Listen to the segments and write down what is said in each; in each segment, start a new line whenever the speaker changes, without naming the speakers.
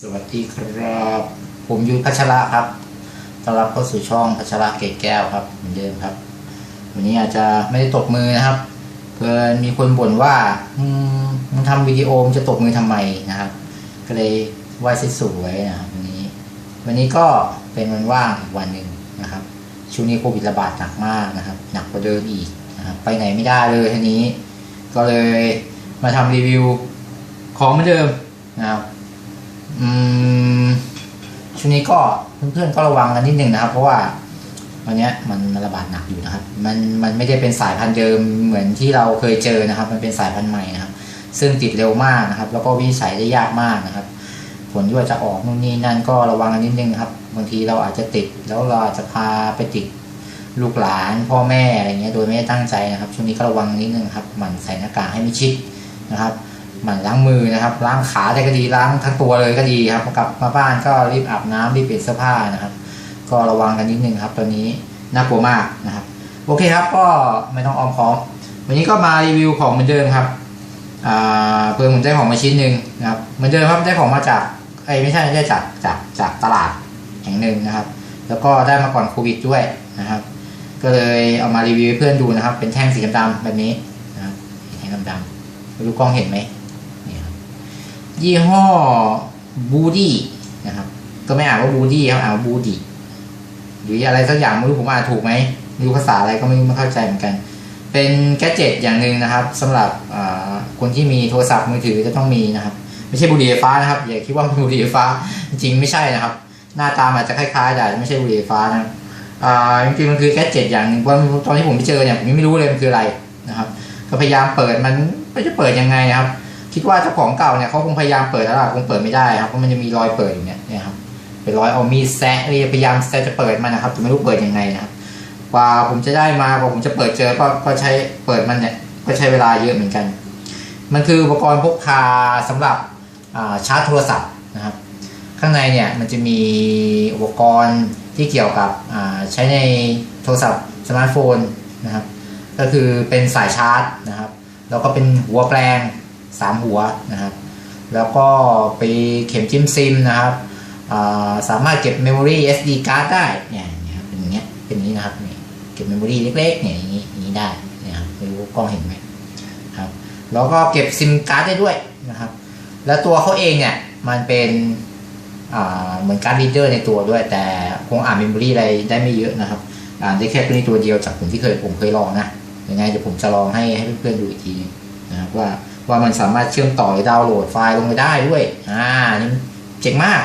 สวัสดีครับ ผมยุ้ยพัชระครับต้อนรับเข้าสู่ช่องพัชระเกตแก้วครับเหมือนเดิมครับ วันนี้อาจจะไม่ได้ตบมือนะครับ เพื่อนมีคนบ่นว่าอืมมึงทำวิดีโอมจะตบมือทำไมนะครับ ก็เลยไหว้สวยๆนะครับวันนี้ วันนี้ก็เป็นวันว่างอีกวันหนึ่งนะครับ ช่วงนี้โควิดระบาดหนักมากนะครับ หนักกว่าเดิมอีกนะครับไปไหนไม่ได้เลยทีนี้ ก็เลยมาทำรีวิวของเหมือนเดิมนะครับ อืมช่วงนี้ก็เพื่อนๆก็ระวังกันนิดนึงนะครับ เพราะว่าวันเนี้ยมันมันระบาดหนักอยู่นะครับ มันมันไม่ได้เป็นสายพันธุ์เดิมเหมือนที่เราเคยเจอนะครับ มันเป็นสายพันธุ์ใหม่นะครับ ซึ่งติดเร็วมากนะครับ แล้วก็วินิจฉัยได้ยากมากนะครับ ผลที่ว่าจะออกนู่นนี่นั่นก็ระวังกันนิดนึงครับ บางทีเราอาจจะติดแล้วเราอาจจะพาไปติดลูกหลานพ่อแม่อะไรเงี้ยโดยไม่ได้ตั้งใจนะครับ ช่วงนี้ก็ระวังนิดนึงครับหมั่นใส่หน้ากากให้มิชิดนะครับ หมั่นล้างมือนะครับ ล้างขาได้ก็ดีล้างทั้งตัวเลยก็ดีครับกลับมาบ้านก็รีบอาบน้ำรีบเปลี่ยนเสื้อผ้านะครับ ก็ระวังกันนิดนึงครับ ตอนนี้น่ากลัวมากนะครับ โอเคครับก็ไม่ต้องออมค้อมวันนี้ก็มารีวิวของเหมือนเดิมครับอ่าเพื่อนผมได้ของมาชิ้นหนึ่งนะครับเหมือนเดิมครับได้ของมาจากไอ้ไม่ใช่ไม่ใช่จากจากจากตลาดแห่งหนึ่งนะครับ แล้วก็ได้มาก่อนโควิดด้วยนะครับ ก็เลยเอามารีวิวให้เพื่อนดูนะครับ เป็นแท่งสีดำๆแบบนี้นะครับแท่งดำๆไม่รู้กล้องเห็นไหม ยี่ห้อบูดี้นะครับ ก็ไม่อ่านว่าบูดี้ครับอ่านว่าบูดี้หรืออะไรสักอย่างไม่รู้ผมอ่านถูกไหมไม่รู้ภาษาอะไรก็ไม่ไม่เข้าใจเหมือนกัน เป็นแกจ็ตอย่างหนึ่งนะครับสำหรับอ่าคนที่มีโทรศัพท์มือถือจะต้องมีนะครับ ไม่ใช่บุหรี่ไฟฟ้านะครับอย่าคิดว่าเป็นบุหรี่ไฟฟ้าจริงไม่ใช่นะครับ หน้าตาอาจจะคล้ายๆแต่ไม่ใช่บุหรี่ไฟฟ้านะอ่าจริงๆมันคือแกจ็ตอย่างหนึ่งตอนที่ผมไปเจอเนี่ยผมยังไม่รู้เลยมันคืออะไรนะครับ ก็พยายามเปิดมันไม่จะเปิดยังไงนะครับ คิดว่าเจ้าของเก่าเนี่ยเขาคงพยายามเปิดแล้วล่ะคงเปิดไม่ได้ครับเพราะมันจะมีรอยเปิดอยู่เนี่ยเนี่ยครับเป็นรอยเอามีดแซะเรียพยายามแซะจะเปิดมันนะครับแต่ไม่รู้เปิดยังไงนะครับกว่าผมจะได้มากว่าผมจะเปิดเจอก็ก็ใช้เปิดมันเนี่ยก็ใช้เวลาเยอะเหมือนกัน มันคืออุปกรณ์พกพาสำหรับชาร์จโทรศัพท์นะครับ ข้างในเนี่ยมันจะมีอุปกรณ์ที่เกี่ยวกับใช้ในโทรศัพท์สมาร์ทโฟนนะครับ ก็คือเป็นสายชาร์จนะครับ แล้วก็เป็นหัวแปลง สามหัวนะครับ แล้วก็ไปเข็มจิ้มซิมนะครับสามารถเก็บเมมโมรี SD card ได้เนี่ยเนี่ยครับเป็นอย่างเงี้ยเป็นนี้นะครับนี่เก็บเมมโมรีเล็กๆเนี่ยอย่างนี้อย่างนี้ได้เนี่ยครับไม่รู้กล้องเห็นไหมครับแล้วก็เก็บซิมการ์ดได้ด้วยนะครับ แล้วตัวเขาเองเนี่ยมันเป็นเหมือนการ์ดรีเดอร์ในตัวด้วย แต่คงอ่านเมมโมรีอะไรได้ไม่เยอะนะครับอ่านได้แค่ตัวนี้ตัวเดียวจากผมที่เคยผมเคยลองนะยังไงเดี๋ยวผมจะลองให้ให้เพื่อนๆดูอีกทีนะครับว่า ว่ามันสามารถเชื่อมต่อหรือดาวน์โหลดไฟล์ลงไปได้ด้วยอ่านี่เจ๋งมาก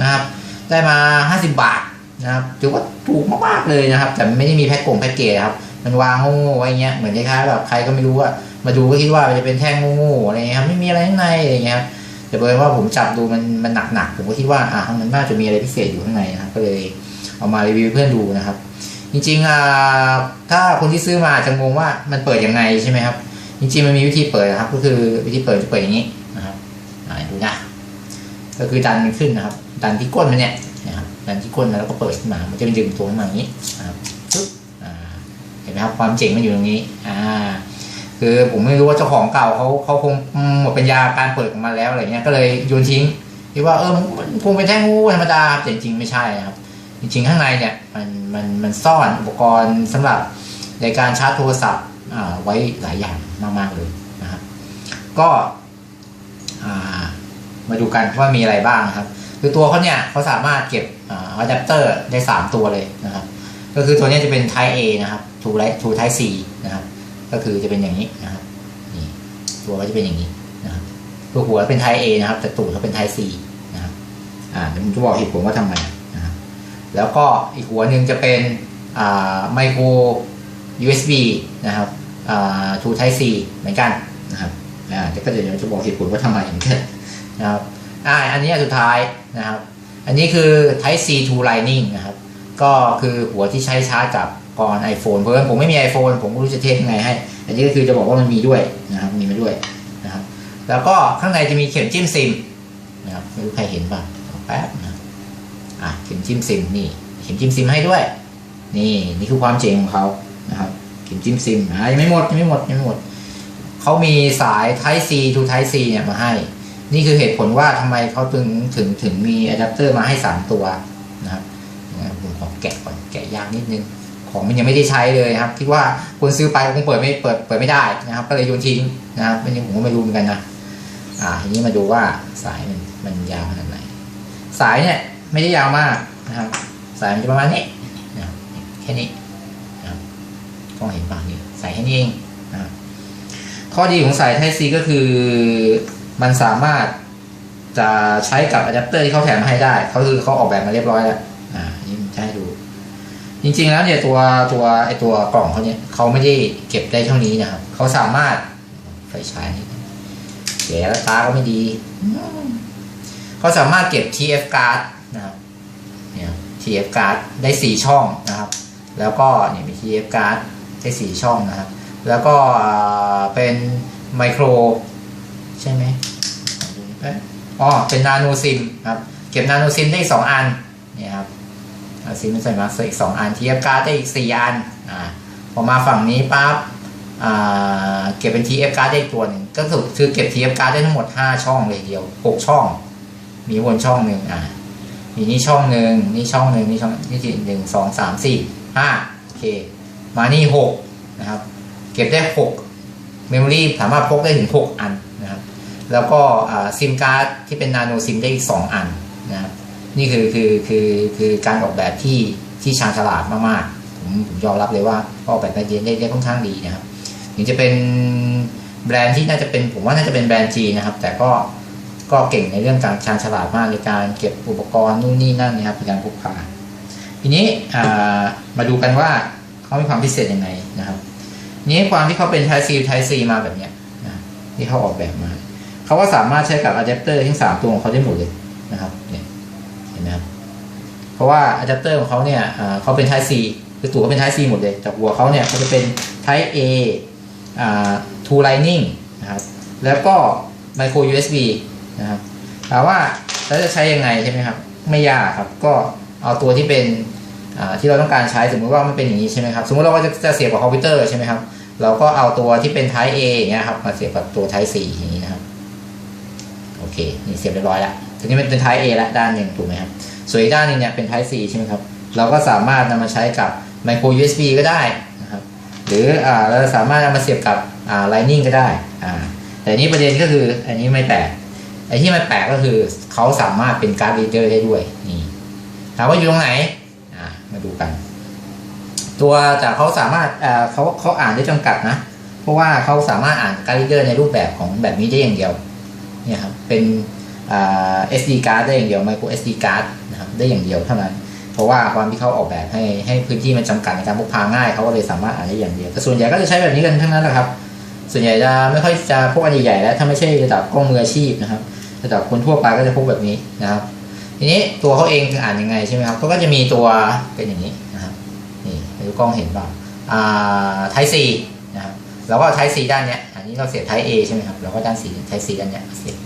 นะครับ ได้มา 50 บาทนะครับถือว่าถูกมากๆเลยนะครับ แต่ไม่ได้มีแพ็กกงแพ็กเกจครับ มันวางโง่ๆไว้เงี้ยเหมือนคล้ายๆแบบใครก็ไม่รู้ว่ามาดูก็คิดว่ามันจะเป็นแท่งโง่ๆอะไรเงี้ยครับไม่มีอะไรข้างในอะไรเงี้ยครับแต่เบอร์ว่าผมจับดูมันมันหนักๆผมก็คิดว่าอ่ามันน่าจะมีอะไรพิเศษอยู่ข้างในนะครับก็เลยเอามารีวิวเพื่อนดูนะครับ จริงๆอ่าถ้าคนที่ซื้อมาอาจจะงงว่ามันเปิดยังไงใช่ไหมครับ จริงๆมันมีวิธีเปิดนะครับ ก็คือวิธีเปิดจะเปิดอย่างนี้นะครับอ่าดูนะก็คือดันมันขึ้นนะครับ ดันที่ก้นมันเนี่ยนะครับดันที่ก้นแล้วก็เปิดขึ้นมามันจะดึงตัวขึ้นมาอย่างนี้นะครับปึ๊บอ่าเห็นไหมครับความเจ๋งมันอยู่ตรงนี้อ่าคือผมไม่รู้ว่าเจ้าของเก่าเขาเขาคงหมดปัญญาการเปิดของมันแล้วอะไรเงี้ยก็เลยโยนทิ้งคิดว่าเออมันคงเป็นแท่งงูธรรมดาแต่จริงๆไม่ใช่นะครับ จริงๆข้างในเนี่ยมันมันมันซ่อนอุปกรณ์สำหรับในการชาร์จโทรศัพท์ ไว้หลายอย่างมากๆเลยนะครับก็มาดูกันว่ามีอะไรบ้างครับ คือตัวเขาเนี่ยเขาสามารถเก็บอะแดปเตอร์ได้ 3 ตัวเลยนะครับ ก็คือตัวนี้จะเป็น Type A นะครับ to Type to Type C นะครับ ก็คือจะเป็นอย่างนี้นะครับนี่ตัวก็จะเป็นอย่างนี้นะครับตัวหัวเป็น Type A นะครับ แต่ตูดเขาเป็น Type C นะครับอ่าเดี๋ยวผมจะบอกเหตุผลว่าทำไมนะครับแล้วก็อีกหัวหนึ่งจะเป็นไมโคร USB นะครับ อ่า to Type C เหมือนกันนะครับอ่าเดี๋ยวก็เดี๋ยวจะบอกเหตุผลว่าทำไมเหมือนกันนะครับอ่าอันนี้สุดท้ายนะครับ อันนี้คือ Type C to Lightning นะครับ ก็คือหัวที่ใช้ชาร์จกับกร iPhone เพราะฉะนั้นผมไม่มี iPhone ผมก็รู้จะเทสยังไงให้ อันนี้ก็คือจะบอกว่ามันมีด้วยนะครับ มีมาด้วยนะครับ แล้วก็ข้างในจะมีเข็มจิ้มซิมนะครับ ไม่รู้ใครเห็นป่ะแป๊บนะอะเข็มจิ้มซิมนี่ เข็มจิ้มซิมให้ด้วย นี่นี่คือความเจ๋งของเขานะครับ เข็มจิ้มซิมอะยังไม่หมดยังไม่หมดยังไม่หมดเขามีสาย Type C to Type C เนี่ยมาให้ นี่คือเหตุผลว่าทำไมเขาถึงถึงถึงมีอะแดปเตอร์มาให้ 3 ตัวนะครับผมขอแกะก่อนแกะยากนิดนึง ของมันยังไม่ได้ใช้เลยครับ คิดว่าคนซื้อไปคงเปิดไม่เปิดเปิดไม่ได้นะครับ ก็เลยโยนทิ้งนะครับไม่นี้ผมก็ไม่รู้เหมือนกันนะอ่าทีนี้มาดูว่าสายมันมันยาวขนาดไหน สายเนี่ยไม่ได้ยาวมากนะครับ สายมันจะประมาณนี้นะแค่นี้ ก็เห็นป่ะนี่สายแค่นี้เองนะข้อดีของสาย Type C ก็คือมันสามารถจะใช้กับอะแดปเตอร์ที่เขาแถมมาให้ได้เขาคือเขาออกแบบมาเรียบร้อยแล้วอ่านี่มจะให้ดู จริง ๆ แล้วเนี่ยตัวตัวไอตัวกล่องเขาเนี่ยเขาไม่ได้เก็บได้เท่านี้นะครับเขาสามารถไฟฉายนี่แย่แล้วตาก็ไม่ดีเขาสามารถเก็บ TF card นะครับเนี่ย TF card ได้สี่ช่องนะครับ แล้วก็เนี่ยมี TF card ได้สี่ช่องนะครับ แล้วก็เป็นไมโครใช่ไหมเอ๊ะอ๋อเป็นนาโนซิมครับเก็บนาโนซิมได้สองอันเนี่ยครับซิมใส่มาอีกสองอันทีเอฟการ์ดได้อีกสี่อันอ่าพอมาฝั่งนี้ปั๊บเก็บเป็น TF card ได้ตัวหนึ่งก็คือคือเก็บ TF card ได้ทั้งหมด 5 ช่องเลยเดียว 6 ช่อง มีวนช่องหนึ่งอ่ามีนี่ช่องหนึ่งนี่ช่องหนึ่งนี่ช่องนี่ที่หนึ่งสองสามสี่ห้าโอเค มานี่หกนะครับ เก็บได้หกเมมโมรี่สามารถพกได้ถึงหกอันนะครับ แล้วก็ซิมการ์ดที่เป็นนาโนซิมได้อีกสองอันนะครับนี่คือคือคือคือการออกแบบที่ที่ชาญฉลาดมากๆผมผมยอมรับเลยว่าออกแบบมาเย็นได้ค่อนข้างดีนะครับถึงจะเป็นแบรนด์ที่น่าจะเป็นผมว่าน่าจะเป็นแบรนด์จีนะครับ แต่ก็ก็เก่งในเรื่องการชาญฉลาดมากในการเก็บอุปกรณ์นู่นนี่นั่นนะครับในการพกพาทีนี้มาดูกันว่า เขามีความพิเศษยังไงนะครับ นี้ความที่เขาเป็น Type C Type C มาแบบเนี้ยนะที่เขาออกแบบมาเขาก็สามารถใช้กับอะแดปเตอร์ทั้งสามตัวของเขาได้หมดเลยนะครับเนี่ยเห็นไหมครับเพราะว่าอะแดปเตอร์ของเขาเนี่ยเขาเป็น Type C คือตัวเขาเป็น Type C หมดเลยแต่หัวเขาเนี่ยเขาจะเป็น Type A อ่า Two Lightning นะครับแล้วก็ Micro USB นะครับถามว่าแล้วจะใช้ยังไงใช่ไหมครับ ไม่ยากครับ ก็เอาตัวที่เป็น ที่เราต้องการใช้สมมติว่ามันเป็นอย่างนี้ใช่ไหมครับสมมติเราก็จะจะเสียบกับคอมพิวเตอร์ใช่ไหมครับเราก็เอาตัวที่เป็น Type A อย่างเงี้ยครับมาเสียบกับตัว Type C อย่างนี้นะครับโอเคนี่เสียบเรียบร้อยแล้วทีนี้มันเป็น Type A ละด้านหนึ่งถูกไหมครับส่วนอีกด้านหนึงเนี่ยเป็น Type C ใช่ไหมครับเราก็สามารถนำมาใช้กับ Micro USB ก็ได้นะครับหรืออ่าเราสามารถนำมาเสียบกับอ่า Lightning ก็ได้อ่าแต่นี้ประเด็นก็คืออันนี้ไม่แปลกไอ้ที่มันแปลกก็คือเขาสามารถเป็นการ์ด reader ได้ด้วยนี่ถามว่าอยู่ตรงไหน มาดูกัน ตัวแต่เขาสามารถเขาเขาอ่านได้จำกัดนะ เพราะว่าเขาสามารถอ่านการ์ด reader ในรูปแบบของแบบนี้ได้อย่างเดียวเนี่ยครับเป็น SD card ได้อย่างเดียว micro SD card นะครับได้อย่างเดียวเท่านั้น เพราะว่าความที่เขาออกแบบให้ให้พื้นที่มันจำกัดในการพกพาง่ายเขาก็เลยสามารถอ่านได้อย่างเดียวแต่ส่วนใหญ่ก็จะใช้แบบนี้กันทั้งนั้นแหละครับ ส่วนใหญ่จะไม่ค่อยจะพวกอันใหญ่ๆแล้วถ้าไม่ใช่ระดับกล้องมืออาชีพนะครับระดับคนทั่วไปก็จะพกแบบนี้นะครับ ทีนี้ตัวเขาเองอ่านยังไงใช่ไหมครับเขาก็จะมีตัวเป็นอย่างนี้นะครับนี่ไม่รู้กล้องเห็นเปล่าอ่า Type C นะครับแล้วก็ Type C ด้านเนี้ยอันนี้เราเสียบ Type A ใช่ไหมครับแล้วก็ด้าน C Type C ด้านเนี้ยเสียบ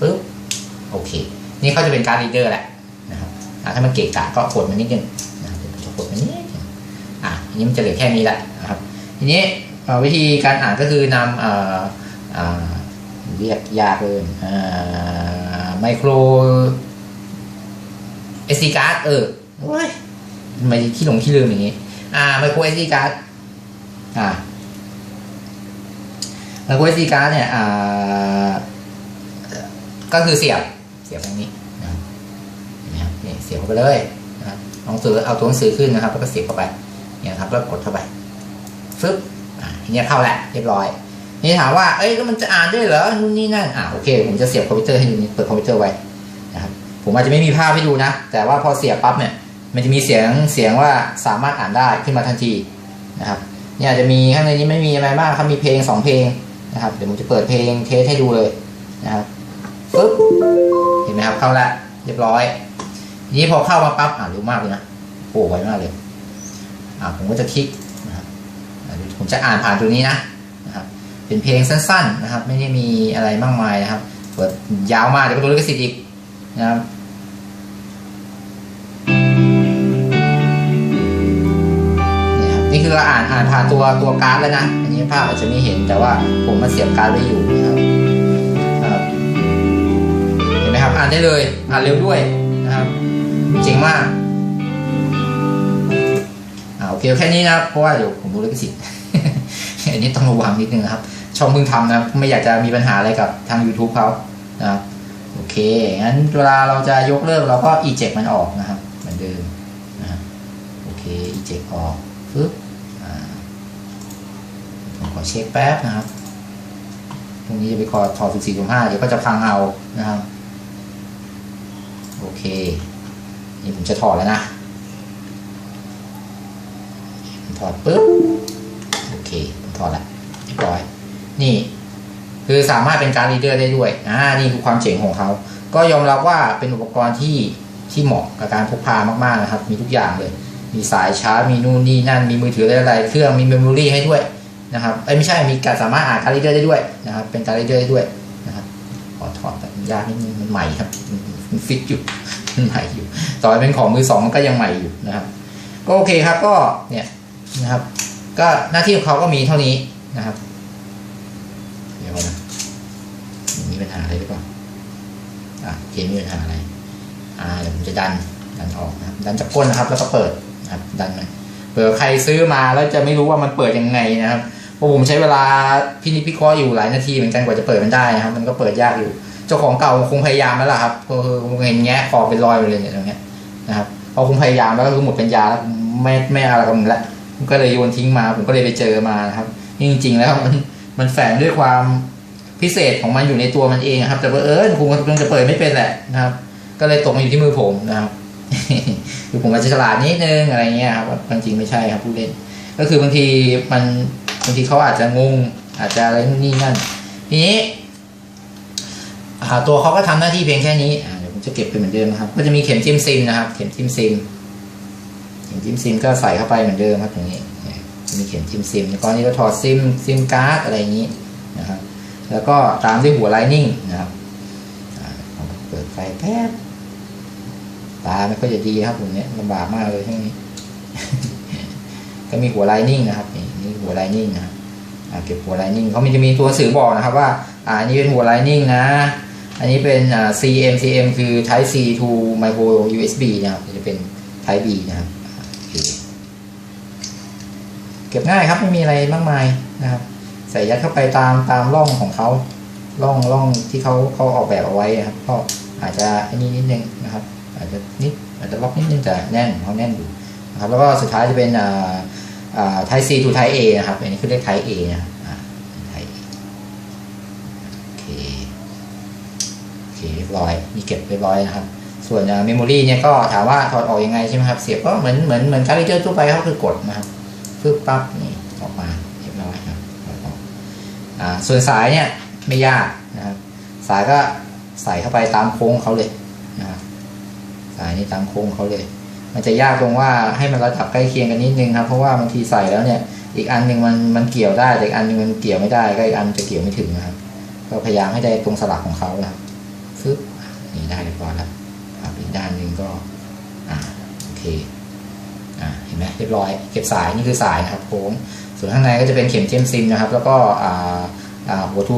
ปึ๊บโอเค นี่เขาจะเป็นการ์ดรีเดอร์แหละนะครับถ้ามันเกะกะก็กดมันนิดนึงนะครับเดี๋ยวผมจะกดมันนิดนึงอะทีนี้มันจะเหลือแค่นี้แหละนะครับ ทีนี้วิธีการอ่านก็คือนำเอ่ออ่าเรียกยากเลยอ่า ไมโคร SD card เออโอ้ยทำไมขี้หลงขี้ลืมอย่างนี้ อ่าไมโคร SD card อ่าไมโคร SD card เนี่ย อ่า ก็คือเสียบ เสียบตรงนี้นะครับเห็นไหมครับนี่เสียบเข้าไปเลยนะครับลองซื้อเอาตัวหนังสือขึ้นนะครับ แล้วก็เสียบเข้าไป เนี่ยครับ แล้วกดเข้าไปฟึบอ่าทีนี้เข้าแล้วเรียบร้อย นี่ถามว่า เอ้ยแล้วมันจะอ่านได้เหรอนู่นนี่นั่นอ่าโอเค ผมจะเสียบคอมพิวเตอร์ให้ดูนี่เปิดคอมพิวเตอร์ไว้นะครับผมอาจจะไม่มีภาพให้ดูนะ แต่ว่าพอเสียบปั๊บเนี่ย มันจะมีเสียงเสียงว่าสามารถอ่านได้ขึ้นมาทันทีนะครับเนี่ยอาจจะมีข้างในนี้ไม่มีอะไรบ้างครับมีเพลงสองเพลงนะครับเดี๋ยวผมจะเปิดเพลงเทสให้ดูเลยนะครับปึ๊บเห็นไหมครับเข้าแล้วเรียบร้อยทีนี้พอเข้ามาปั๊บอ่านเร็วมากเลยนะโอ้ไวมากเลยอ่าผมก็จะคลิกนะครับผมจะอ่านผ่านตัวนี้นะ เป็นเพลงสั้นๆนะครับ ไม่ได้มีอะไรมากมายนะครับเปิดยาวมากเดี๋ยวก็โดนลิขสิทธิ์อีกนะครับนี่คือเราอ่านอ่านผ่านตัวตัวการ์ดแล้วนะอันนี้ภาพอาจจะไม่เห็นแต่ว่าผมมาเสียบการ์ดไว้อยู่นะครับอ่าอ่านได้เลยอ่านเร็วด้วยนะครับเจ๋งมากอ่าโอเคแค่นี้นะครับเพราะว่าเดี๋ยวผมดูลิขสิทธิ์อันนี้ต้องระวังนิดนึงนะครับ ช่องเพิ่งทำนะครับไม่อยากจะมีปัญหาอะไรกับทาง YouTube เขานะครับโอเค งั้นเวลาเราจะยกเลิกเราก็ eject มันออกนะครับ เหมือนเดิมนะโอเค eject ออกปึ๊บผมขอเช็คแป๊บนะครับ ตรงนี้จะไปขอถอดสิบสี่สิบห้าเดี๋ยวก็จะพังเอานะครับ โอเค นี่ผมจะถอดแล้วนะ ถอดปุ๊บ โอเค ถอดแล้วเรียบร้อย นี่ คือสามารถเป็นการรีเดอร์ได้ด้วยอ่านี่คือความเจ๋งของเขา ก็ยอมรับว่าเป็นอุปกรณ์ที่ที่เหมาะกับการพกพามากๆนะครับ มีทุกอย่างเลย มีสายชาร์จมีนู่นนี่นั่นมีมือถือหลายๆเครื่องมีเมมโมรี่ให้ด้วยนะครับเอ้ยไม่ใช่มีการสามารถอ่านการรีเดอร์ได้ด้วยนะครับ เป็นการรีเดอร์ได้ด้วยนะครับขอถอดแต่ยากนิดนึงมันใหม่ครับมันฟิตอยู่มันใหม่อยู่ต่อให้เป็นของมือสองมันก็ยังใหม่อยู่นะครับ ก็โอเคครับก็เนี่ยนะครับ ก็หน้าที่ของเขาก็มีเท่านี้นะครับ เดี๋ยวก่อนนะมี ปัญหาอะไรหรือเปล่าอะเกมมีปัญหาอะไร อ่าเดี๋ยวผมจะดันดันออกนะครับดันจากก้นนะครับ แล้วก็เปิดนะครับดันมันเผื่อใครซื้อมาแล้วจะไม่รู้ว่ามันเปิดยังไงนะครับเพราะผมใช้เวลาพินิจพิเคราะห์อยู่หลายนาทีเหมือนกันกว่าจะเปิดมันได้นะครับ มันก็เปิดยากอยู่ เจ้าของเก่าคงพยายามแล้วล่ะครับก็คือเห็นแงะคอเป็นรอยไปเลยเนี่ยตรงเนี้ยนะครับพอคงพยายามแล้วก็คือหมดปัญญาแล้วไม่ไม่อะไรกับมึงละผมก็เลยโยนทิ้งมา ผมก็เลยไปเจอมานะครับนี่จริงๆแล้วมันมันแฝงด้วยความ พิเศษของมันอยู่ในตัวมันเองครับ แต่ว่าเออผมคงจะเปิดไม่เป็นแหละนะครับ ก็เลยตกมาอยู่ที่มือผมนะครับคือผมอาจจะฉลาดนิดนึงอะไรเงี้ยครับความจริงไม่ใช่ครับผู้เล่น ก็คือบางทีมันบางทีเขาอาจจะงง อาจจะอะไรนู่นนี่นั่นทีนี้ตัวเขาก็ทำหน้าที่เพียงแค่นี้เดี๋ยวผมจะเก็บไปเหมือนเดิมนะครับ ก็จะมีเข็มจิ้มซิมนะครับ เข็มจิ้มซิม เข็มจิ้มซิมก็ใส่เข้าไปเหมือนเดิมครับตรงนี้มีเข็มจิ้มซิมก้อนนี้ก็ถอดซิมซิมการ์ดอะไรอย่างนี้ แล้วก็ตามด้วยหัวไลนิ่งนะครับผมเปิดไฟแป๊บตาไม่ค่อยจะดีครับผมเนี้ยลำบากมากเลยช่วงนี้ ก็มีหัวไลนิ่งนะครับนี่นี่หัวไลนิ่งนะครับเก็บหัวไลนิ่งเขามีจะมีตัวสื่อบอกนะครับว่าอ่าอันนี้เป็นหัวไลนิ่งนะ อันนี้เป็น CM CM คือ Type C to Micro USB นะครับจะเป็น Type B นะครับเก็บง่ายครับไม่มีอะไรมากมายนะครับ ใส่ยัดเข้าไปตามตามร่องของเขาร่องร่องที่เขาเขาออกแบบเอาไว้ครับก็อาจจะอันนี้นิดนึงนะครับ อาจจะนิดอาจจะล็อกนิดนึงแต่แน่นเขาแน่นอยู่นะครับแล้วก็สุดท้ายจะเป็นอ่าอ่า Type C to Type A นะครับอันนี้คือเรียก Type A นะครับอ่า Type A โอเคโอเคเรียบร้อยมีเก็บเรียบร้อยนะครับ ส่วนเมมโมรีเนี่ยก็ถามว่าถอดออกยังไงใช่ไหมครับ เสียบก็เหมือนเหมือนเหมือนการ์ดเจอร์ทั่วไปก็คือกดนะครับปึ๊บปั๊บนี่ออกมา ส่วนสายเนี่ยไม่ยากนะครับสายก็ใส่เข้าไปตามโค้งเขาเลยนะครับสายนี่ตามโค้งเขาเลย มันจะยากตรงว่าให้มันระดับใกล้เคียงกันนิดนึงครับ เพราะว่าบางทีใส่แล้วเนี่ย อีกอันหนึ่งมันมันเกี่ยวได้แต่อีกอันหนึงมันเกี่ยวไม่ได้ก็อีกอันจะเกี่ยวไม่ถึงนะครับ ก็พยายามให้ได้ตรงสลักของเขานะครับฟึบนี่ได้เรียบร้อยแล้วครับอีกด้านหนึ่งก็อ่าโอเคอ่าเห็นไหมเรียบร้อย เก็บสายนี่คือสายนะครับโค้ง ส่วนข้างในก็จะเป็นเข็มเจมซิมนะครับ แล้วก็หัวทู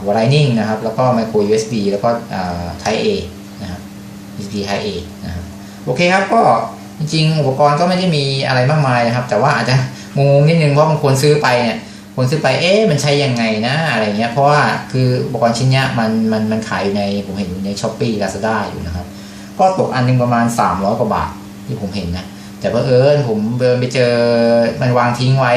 หัวไลนิ่งนะครับ แล้วก็ไมโคร USB แล้วก็ Type A นะครับ USB Type A นะครับโอเคครับก็จริงๆ อุปกรณ์ก็ไม่ได้มีอะไรมากมายนะครับ แต่ว่าอาจจะงงนิดนึงเพราะบางคนซื้อไปเนี่ยคนซื้อไปเอ๊ะมันใช้ยังไงนะอะไรเงี้ยเพราะว่าคืออุปกรณ์ชิ้นเนี้ยมันมันมันขายอยู่ในผมเห็นอยู่ในช้อปปี้ลาซาด้าอยู่นะครับ ก็ตกอันหนึงประมาณ 300 กว่าบาทที่ผมเห็นนะ แต่เพอเอิญผมเดินไปเจอมันวางทิ้งไว้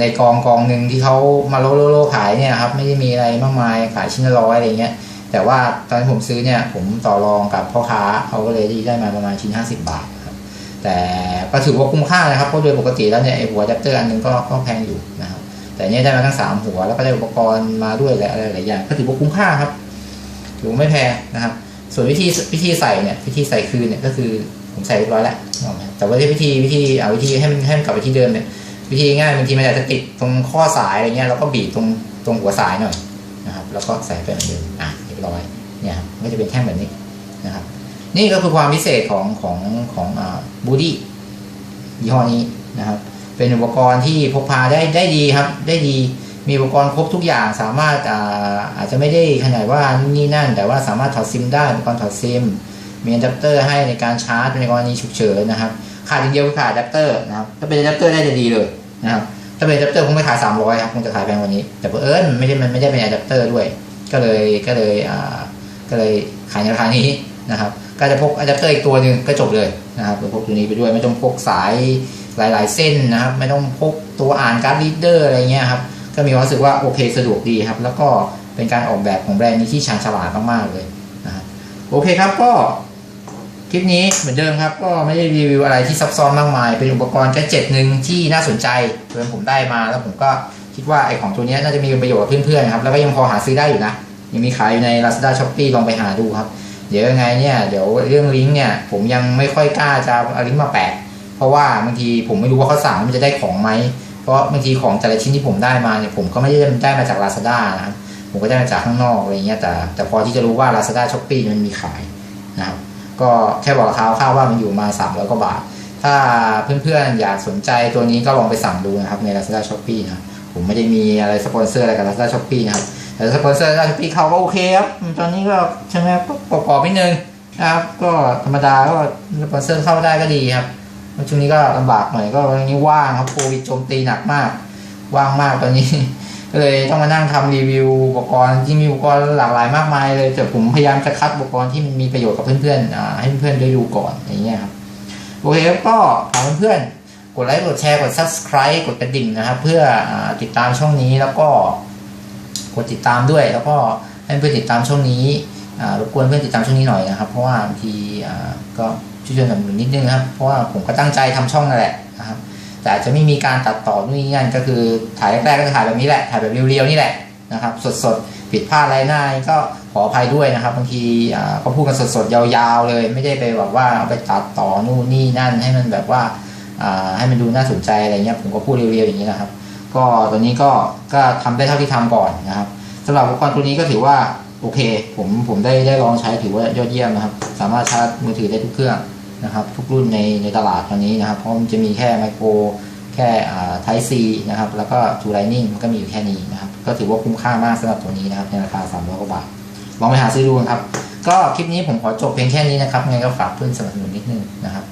ในกองกองหนึ่งที่เขามาโลโลโลขายเนี่ยครับไม่ได้มีอะไรมากมายขายชิ้นละร้อยอะไรเงี้ยแต่ว่าตอนที่ผมซื้อเนี่ยผมต่อรองกับพ่อค้าเขาก็เลยได้มาประมาณชิ้น 50 บาทครับแต่ก็ถือว่าคุ้มค่านะครับเพราะโดยปกติแล้วเนี่ยไอหัวอะแดปเตอร์อันหนึงก็ก็แพงอยู่นะครับแต่เนี่ยได้มาทั้งสามหัวแล้วก็ได้อุปกรณ์มาด้วยและอะไรหลายอย่างก็ถือว่าคุ้มค่าครับถือว่ไม่แพงนะครับ ส่วนวิธีวิธีใส่เนี่ยวิธีใส่คืนเนี่ยก็คือผมใส่เรียบร้อยแล้วแต่ว่าที่วิธีวิธีเอาวิธีให้มันให้มันกลับไปที่เดิมเนี่ย วิธีง่ายบางทีมันอาจจะติดตรงข้อสายอะไรเงี้ยเราก็บีบตรงตรงหัวสายหน่อยนะครับ แล้วก็ใส่ไปเหมือนเดิมอะเรียบร้อยเนี่ยครับก็จะเป็นแท่งแบบนี้นะครับ นี่ก็คือความพิเศษของของของอ่าบูดี้ยี่ห้อนี้นะครับ เป็นอุปกรณ์ที่พกพาได้ได้ดีครับ ได้ดีมีอุปกรณ์ครบทุกอย่างสามารถอ่าอาจจะไม่ได้ขนาดว่านี่นั่น แต่ว่าสามารถถอดซิมได้อุปกรณ์ถอดซิม มีอะแดปเตอร์ให้ในการชาร์จในกรณีฉุกเฉินนะครับขาดอย่างเดียวคือขาดอะแดปเตอร์นะครับถ้าเป็นอะแดปเตอร์ได้จะดีเลย นะครับถ้าเป็นอะแดปเตอร์คงไม่ขาย300ครับคงจะขายแพงกว่านี้ แต่เอเอิญมันไม่ได้มันไม่ได้เป็นอะแดปเตอร์ด้วย ก็เลยก็เลยอ่าก็เลยขายในราคานี้นะครับ ก็จะพกอะแดปเตอร์อีกตัวหนึ่งก็จบเลยนะครับพกตัวนี้ไปด้วยไม่ต้องพกสายหลาย ๆ เส้นนะครับ ไม่ต้องพกตัวอ่านการ์ดรีดเดอร์อะไรเงี้ยครับก็มีความรู้สึกว่าโอเคสะดวกดีครับ แล้วก็เป็นการออกแบบของแบรนด์นี้ที่ชาญฉลาดมากๆเลยนะครับโอเคครับก็ คลิปนี้เหมือนเดิมครับ ก็ไม่ได้รีวิวอะไรที่ซับซ้อนมากมาย เป็นอุปกรณ์แ gadget หนึ่งที่น่าสนใจเพื่อนผมได้มาแล้วผมก็คิดว่าไอของตัวนี้น่าจะมีประโยชน์กับเพื่อนๆครับแล้วก็ยังพอหาซื้อได้อยู่นะยังมีขายอยู่ใน Lazada Shopee ลองไปหาดูครับ เดี๋ยวยังไงเนี่ยเดี๋ยวเรื่องลิงก์เนี่ยผมยังไม่ค่อยกล้าจะเอาลิงก์มาแปะเพราะว่าบางทีผมไม่รู้ว่าเขาสั่งมันจะได้ของไหมเพราะบางทีของแต่ละชิ้นที่ผมได้มาเนี่ยผมก็ไม่ได้ได้มาจาก Lazada นะครับผมก็ได้มาจากข้างนอกอะไรเงี้ยแต่แต่พอที่จะรู้ว่า Lazada Shopee มันมีขาย ก็แค่บอกราคาคร่าวว่ามันอยู่มา300กว่าบาท ถ้าเพื่อนๆอยากสนใจตัวนี้ก็ลองไปสั่งดูนะครับใน Lazada Shopee นะผมไม่ได้มีอะไรสปอนเซอร์อะไรกับ Lazada Shopee นะครับแต่สปอนเซอร์ Lazada Shopee เขาก็โอเคครับตอนนี้ก็ใช่ไหมก็ปรอบนิดนึงนะครับก็ธรรมดาก็สปอนเซอร์เข้าได้ก็ดีครับช่วงนี้ก็ลำบากหน่อยก็วันนี้ว่างครับโควิดโจมตีหนักมาก ว่างมากตอนนี้ เลยต้องมานั่งทำรีวิวอุปกรณ์ที่มีอุปกรณ์หลากหลายมากมายเลยแต่ผมพยายามจะคัดอุปกรณ์ที่มันมีประโยชน์กับเพื่อนๆอ่าให้เพื่อนๆได้ดูก่อนอย่างเงี้ยครับโอเคก็ฝากเพื่อนๆกดไลค์กดแชร์กด subscribe กดกระดิ่งนะครับ เพื่ออติดตามช่องนี้แล้วก็กดติดตามด้วย แล้วก็ให้เพื่อนติดตามช่องนี้รบกวนเพื่อนติดตามช่องนี้หน่อยนะครับ เพราะว่าบางทีก็ช่วยๆสนับสนุนนิดนึงนะครับเพราะว่าผมก็ตั้งใจทำช่องนั่นแหละนะครับ แต่จจะไม่มีการตัดต่อนู่นนี่นั่นก็คือถ่ายแรกๆก็จะถ่ายแบบนี้แหละถ่ายแบบเรียวๆนี่แหละนะครับสดๆผิดพลาดอะไรหน้าก็ขออภัยด้วยนะครับบางทีอ่าก็พูดกันสดๆยาวๆเลย ไม่ได้ไปแบบว่าเอาไปตัดต่อนู่นนี่นั่น ให้มันแบบว่าอ่าให้มันดูน่าสนใจอะไรเงี้ยผมก็พูดเรียวๆอย่างนี้นะครับ ก็ตัวนี้ก็ก็ทำได้เท่าที่ทำก่อนนะครับสำหรับอุปกรณ์ตัวนี้ก็ถือว่าโอเค ผมผมได้ได้ลองใช้ถือว่ายอดเยี่ยมนะครับ สามารถชาร์จมือถือได้ทุกเครื่อง นะครับ ทุกรุ่นในในตลาดตอนนี้นะครับ เพราะมันจะมีแค่ไมโครแค่อ่า Type C นะครับ แล้วก็ True Lightning มันก็มีอยู่แค่นี้นะครับ ก็ถือว่าคุ้มค่ามากสำหรับตัวนี้นะครับ ในราคา300กว่าบาท ลองไปหาซื้อดูนะครับ ก็คลิปนี้ผมขอจบเพียงแค่นี้นะครับไงก็ฝากเพื่อนสนับสนุนนิดนึงนะครับ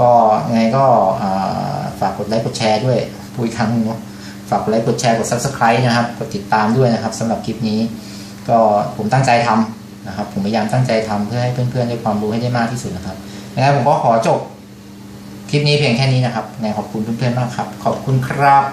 ก็ไงก็ฝากกดไลค์กดแชร์ด้วยพูดครั้งหนึงเนาะฝากกดไลค์กดแชร์กด subscribe นะครับกดติดตามด้วยนะครับสำหรับคลิปนี้ ก็ผมตั้งใจทำนะครับ ผมพยายามตั้งใจทำเพื่อให้เพื่อนๆได้ความรู้ให้ได้มากที่สุดนะครับ นะครับผมก็ขอจบคลิปนี้เพียงแค่นี้นะครับไงขอบคุณเพื่อนๆมากครับ ขอบคุณครับ